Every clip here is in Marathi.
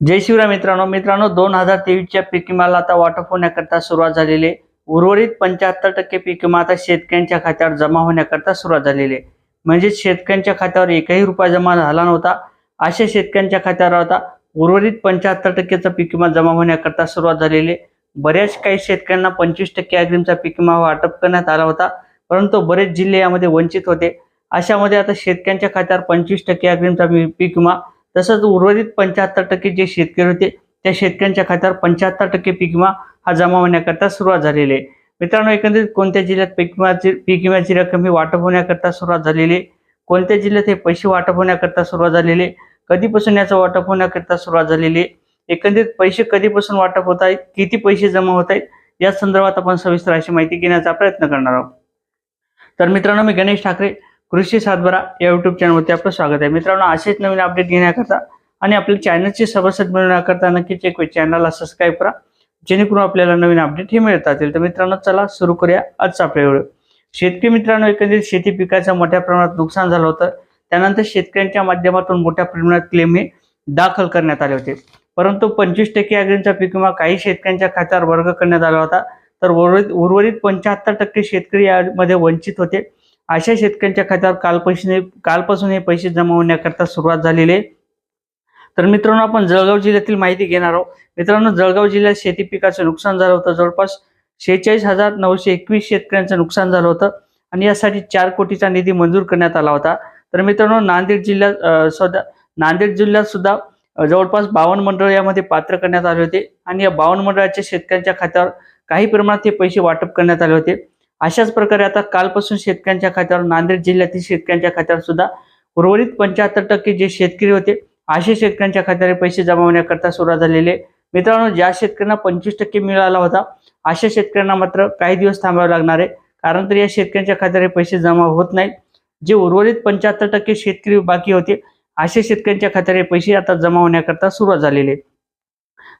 जय शिवराय मित्रांनो. मित्रांनो दोन हजार तेवीसच्या पीक विम्याला आता वाटप होण्याकरता सुरुवात झालेली आहे. उर्वरित पंच्याहत्तर टक्के पीक विमा आता शेतकऱ्यांच्या खात्यावर जमा होण्याकरता सुरुवात झालेली आहे. म्हणजे शेतकऱ्यांच्या खात्यावर एकही रुपया जमा झाला नव्हता. अशा शेतकऱ्यांच्या खात्यावर आता उर्वरित पंच्याहत्तर टक्केचा पीक विमा जमा होण्याकरता सुरुवात झालेली आहे. बऱ्याच काही शेतकऱ्यांना पंचवीस टक्के अग्रिमचा पीक विमा वाटप करण्यात आला होता. परंतु बरेच जिल्हे यामध्ये वंचित होते. अशामध्ये आता शेतकऱ्यांच्या खात्यावर पंचवीस टक्के अग्रिमचा पीक विमा तसंच उर्वरित पंच्याहत्तर टक्के जे शेतकरी होते त्या शेतकऱ्यांच्या खात्यावर पंच्याहत्तर टक्के पीक विमा हा जमा होण्याकरता सुरुवात झालेली आहे. मित्रांनो एकंदरीत कोणत्या जिल्ह्यात पीक विमाची पीक विम्याची रक्कम ही वाटप होण्याकरता सुरुवात झालेली आहे? कोणत्या जिल्ह्यात हे पैसे वाटप होण्याकरता सुरुवात झालेली आहे? कधीपासून याचं वाटप होण्याकरता सुरुवात झालेली आहे? एकंदरीत पैसे कधीपासून वाटप होत आहेत? किती पैसे जमा होत आहेत? या संदर्भात आपण सविस्तर अशी माहिती घेण्याचा प्रयत्न करणार आहोत. तर मित्रांनो मी गणेश ठाकरे कृषी सातबारा या युट्यूब चॅनलवरती आपलं स्वागत आहे. मित्रांनो असेच नवीन अपडेट घेण्याकरता आणि आपल्या चॅनलचे सभासद मिळवण्याकरता नक्कीच एक चॅनलला सबस्क्राईब करा. जेणेकरून आपल्याला नवीन अपडेट हे मिळत राहतील तर मित्रांनो चला सुरू करूया आजचा आपल्या व्हिडिओ. शेतकरी मित्रांनो एकंदरीत शेती पिकाचं मोठ्या प्रमाणात नुकसान झालं होतं. त्यानंतर शेतकऱ्यांच्या माध्यमातून मोठ्या प्रमाणात क्लेम हे दाखल करण्यात आले होते. परंतु पंचवीस टक्के अग्रींचा पीक विमा काही शेतकऱ्यांच्या खात्यावर वर्ग करण्यात आला होता. तर उर्वरित उर्वरित पंच्याहत्तर टक्के शेतकरी यामध्ये वंचित होते. अशा शेतकऱ्यांच्या खात्यावर कालपासून कालपासून हे पैसे जमा होण्याकरता सुरुवात झालेली आहे. तर मित्रांनो आपण जळगाव जिल्ह्यातील माहिती घेणार आहोत. मित्रांनो जळगाव जिल्ह्यात शेती पिकाचं नुकसान झालं होतं. जवळपास शेहेचाळीस हजार नऊशे एकवीस शेतकऱ्यांचं नुकसान झालं होतं आणि यासाठी चार कोटीचा निधी मंजूर करण्यात आला होता. तर मित्रांनो नांदेड जिल्ह्यात सुद्धा नांदेड जिल्ह्यात सुद्धा जवळपास बावन्न मंडळ यामध्ये पात्र करण्यात आले होते आणि या बावन्न मंडळाच्या शेतकऱ्यांच्या खात्यावर काही प्रमाणात हे पैसे वाटप करण्यात आले होते. अशाच प्रकारे आता कालपासून शेतकऱ्यांच्या खात्यावर नांदेड जिल्ह्यातील शेतकऱ्यांच्या खात्यावर सुद्धा उर्वरित पंच्याहत्तर टक्के जे शेतकरी होते असे शेतकऱ्यांच्या खात्यावर पैसे जमा होण्याकरता सुरुवात झालेली मित्रांनो ज्या शेतकऱ्यांना पंचवीस टक्के मिळाला होता अशा शेतकऱ्यांना मात्र काही दिवस थांबावे लागणार आहे. कारण तर या शेतकऱ्यांच्या खात्यावर पैसे जमा होत नाहीत. जे उर्वरित पंच्याहत्तर टक्के शेतकरी बाकी होते असे शेतकऱ्यांच्या खात्यावर पैसे आता जमा होण्याकरता सुरुवात झालेली आहे.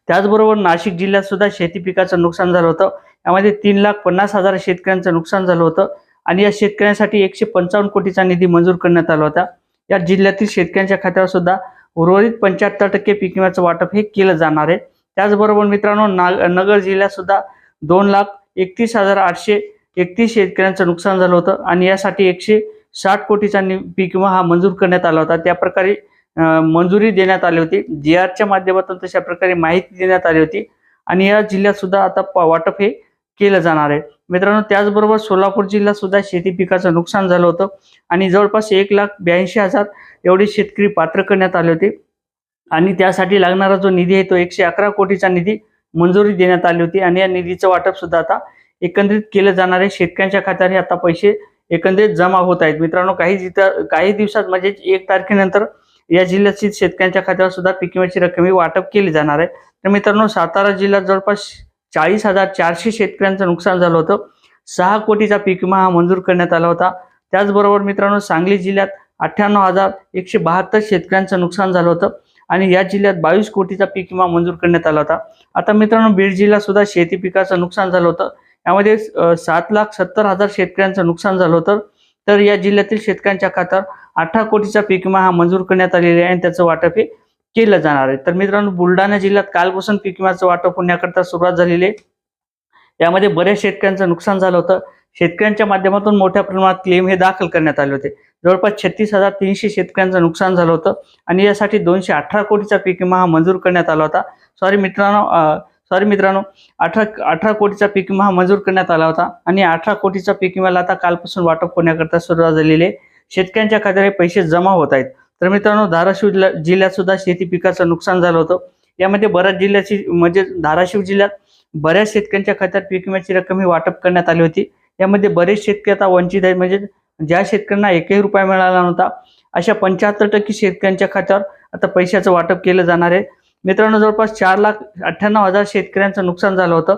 त्याचबरोबर नाशिक जिल्ह्यात सुद्धा शेती पिकाचं नुकसान झालं होतं. यामध्ये तीन लाख पन्नास हजार शेतकऱ्यांचं नुकसान झालं होतं आणि या शेतकऱ्यांसाठी एकशे पंचावन्न कोटीचा निधी मंजूर करण्यात आला होता. या जिल्ह्यातील शेतकऱ्यांच्या खात्यावर सुद्धा उर्वरित पंच्याहत्तर टक्के पीक विम्याचं वाटप हे केलं जाणार आहे. त्याचबरोबर मित्रांनो नाग नगर जिल्ह्यात सुद्धा दोन लाख एकतीस हजार आठशे एकतीस शेतकऱ्यांचं नुकसान झालं होतं आणि यासाठी एकशे साठ कोटीचा नि- पीक विमा हा मंजूर करण्यात आला होता. त्या प्रकारे मंजुरी देण्यात आली होती. जी आरच्या माध्यमातून तशा प्रकारे माहिती देण्यात आली होती. आणि या जिल्ह्यात सुद्धा आता प- वाटप हे केलं जाणार आहे. मित्रांनो त्याचबरोबर सोलापूर जिल्ह्यात सुद्धा शेती पिकाचं नुकसान झालं होतं आणि जवळपास एक लाख ब्याऐंशी हजार एवढे शेतकरी पात्र करण्यात आले होते. आणि त्यासाठी लागणारा जो निधी आहे तो एकशे अकरा कोटीचा निधी मंजुरी देण्यात आली होती आणि या निधीचं वाटप सुद्धा आता एकंदरीत केलं जाणार आहे. शेतकऱ्यांच्या खात्यावर हे आता पैसे एकंदरीत जमा होत आहेत. मित्रांनो काही जिथं काही दिवसात म्हणजे एक तारखेनंतर या जिल्ह्यातील शेतकऱ्यांच्या खात्यावर सुद्धा पीक विम्याची रक्कम ही वाटप केली जाणार आहे. तर मित्रांनो सातारा जिल्ह्यात जवळपास चाळीस हजार चारशे शेतकऱ्यांचं नुकसान झालं होतं. सहा कोटीचा पीक विमा हा मंजूर करण्यात आला होता. त्याचबरोबर मित्रांनो सांगली जिल्ह्यात अठ्ठ्याण्णव हजार एकशे बहात्तर शेतकऱ्यांचं नुकसान झालं होतं आणि या जिल्ह्यात बावीस कोटीचा पीक विमा मंजूर करण्यात आला होता. आता मित्रांनो बीड जिल्ह्यात सुद्धा शेती पिकाचं नुकसान झालं होतं. यामध्ये सात लाख सत्तर हजार शेतकऱ्यांचं नुकसान झालं होतं. तर या जिल्ह्यातील शेतकऱ्यांच्या खात्यावर अठरा कोटीचा पीक विमा हा मंजूर करण्यात आलेला आहे आणि त्याचं वाटप हे केलं जाणार आहे. तर मित्रांनो बुलढाणा जिल्ह्यात कालपासून पीक विम्याचं वाटप होण्याकरता सुरुवात झालेली आहे. यामध्ये बऱ्याच शेतकऱ्यांचं नुकसान झालं होतं. शेतकऱ्यांच्या माध्यमातून मोठ्या प्रमाणात क्लेम हे दाखल करण्यात आले होते. जवळपास छत्तीस हजार तीनशे शेतकऱ्यांचं नुकसान झालं होतं आणि यासाठी दोनशे अठरा कोटीचा पीक विमा हा मंजूर करण्यात आला होता. सॉरी मित्रांनो सॉरी मित्रांनो अठरा अठरा कोटीचा पीक विमा हा मंजूर करण्यात आला होता आणि अठरा कोटीचा पीक विम्याला आता कालपासून वाटप होण्याकरता सुरुवात झालेली आहे. शेतकऱ्यांच्या खात्यावर हे पैसे जमा होत आहेत. तर मित्रांनो धाराशिव जिल्हा- जिल्ह्यात सुद्धा शेती पिकाचं नुकसान झालं होतं. यामध्ये बऱ्याच जिल्ह्याची म्हणजे धाराशिव जिल्ह्यात बऱ्याच शेतकऱ्यांच्या खात्यात पीक विम्याची रक्कम ही वाटप करण्यात आली होती. यामध्ये बरेच शेतकरी आता वंचित आहेत. म्हणजे ज्या शेतकऱ्यांना एकही रुपया मिळाला नव्हता अशा पंच्याहत्तर टक्के शेतकऱ्यांच्या खात्यावर आता पैशाचं वाटप केलं जाणार आहे. मित्रांनो जवळपास चार लाख अठ्ठ्याण्णव हजार शेतकऱ्यांचं नुकसान झालं होतं.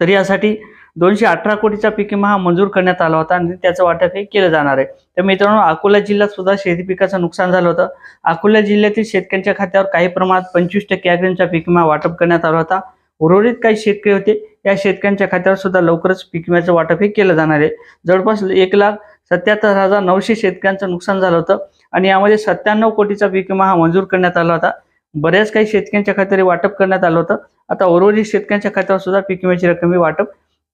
तर यासाठी दोनशे अठरा कोटीचा पीक विमा हा मंजूर करण्यात आला होता आणि त्याचं वाटप हे केलं जाणार आहे. तर मित्रांनो अकोला जिल्ह्यात सुद्धा शेती पिकाचं नुकसान झालं होतं. अकोला जिल्ह्यातील शेतकऱ्यांच्या खात्यावर काही प्रमाणात पंचवीस टक्के अग्रिमचा पीक विमा वाटप करण्यात आला होता. उर्वरित काही शेतकरी होते या शेतकऱ्यांच्या खात्यावर सुद्धा लवकरच पीक विम्याचं वाटप हे केलं जाणार आहे. जवळपास एक लाख सत्याहत्तर हजार नऊशे शेतकऱ्यांचं नुकसान झालं होतं आणि यामध्ये सत्त्याण्णव कोटीचा पीक विमा हा मंजूर करण्यात आला होता. बऱ्याच काही शेतकऱ्यांच्या खात्यावर वाटप करण्यात आलं होतं. आता उर्वरित शेतकऱ्यांच्या खात्यावर सुद्धा पीक विम्याची रक्कम वाटप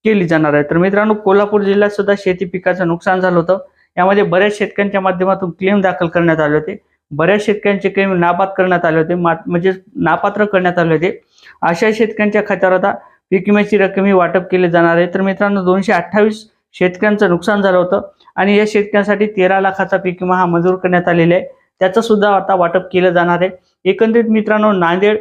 केली जाणार आहे. तर मित्रांनो कोल्हापूर जिल्ह्यात सुद्धा शेती पिकाचं नुकसान झालं होतं. यामध्ये बऱ्याच शेतकऱ्यांच्या माध्यमातून क्लेम दाखल करण्यात आले होते. बऱ्याच शेतकऱ्यांचे क्लेम नापात करण्यात आले होते. मा- म्हणजे नापात्र करण्यात आले होते. अशा शेतकऱ्यांच्या खात्यावर आता पीक विम्याची रक्कम ही वाटप केली जाणार आहे. तर मित्रांनो दोनशे अठ्ठावीस शेतकऱ्यांचं नुकसान झालं होतं आणि या शेतकऱ्यांसाठी तेरा लाखाचा पीक विमा हा मंजूर करण्यात आलेला आहे. त्याचं सुद्धा आता वाटप केलं जाणार आहे. एकंदरीत मित्रांनो नांदेड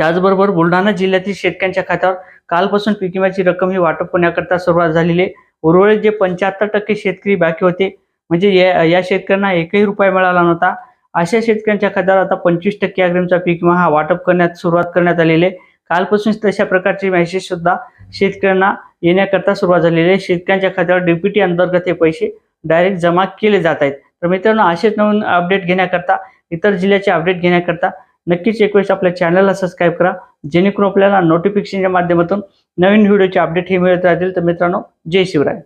त्याचबरोबर बुलढाणा जिल्ह्यातील शेतकऱ्यांच्या खात्यावर कालपासून पीक विम्याची रक्कम ही वाटप होण्याकरता सुरुवात झालेली आहे. उर्वरित जे पंच्याहत्तर टक्के शेतकरी बाकी होते म्हणजे या या शेतकऱ्यांना एकही रुपया मिळाला नव्हता. अशा शेतकऱ्यांच्या खात्यावर आता पंचवीस टक्के अग्रिमचा पीक विमा हा वाटप करण्यात सुरुवात करण्यात आलेली आहे. कालपासून तशा प्रकारचे मेसेज सुद्धा शेतकऱ्यांना येण्याकरता सुरुवात झालेली आहे. शेतकऱ्यांच्या खात्यावर डीपीटी अंतर्गत हे पैसे डायरेक्ट जमा केले जात आहेत. तर मित्रांनो असेच नवीन अपडेट घेण्याकरता इतर जिल्ह्याचे अपडेट घेण्याकरता नक्कीच एक वेळेस आपल्या चॅनलला सबस्क्राईब करा. जेणेकरून आपल्याला नोटिफिकेशनच्या माध्यमातून नवीन व्हिडिओचे अपडेट हे मिळत राहतील. तर मित्रांनो जय शिवराय.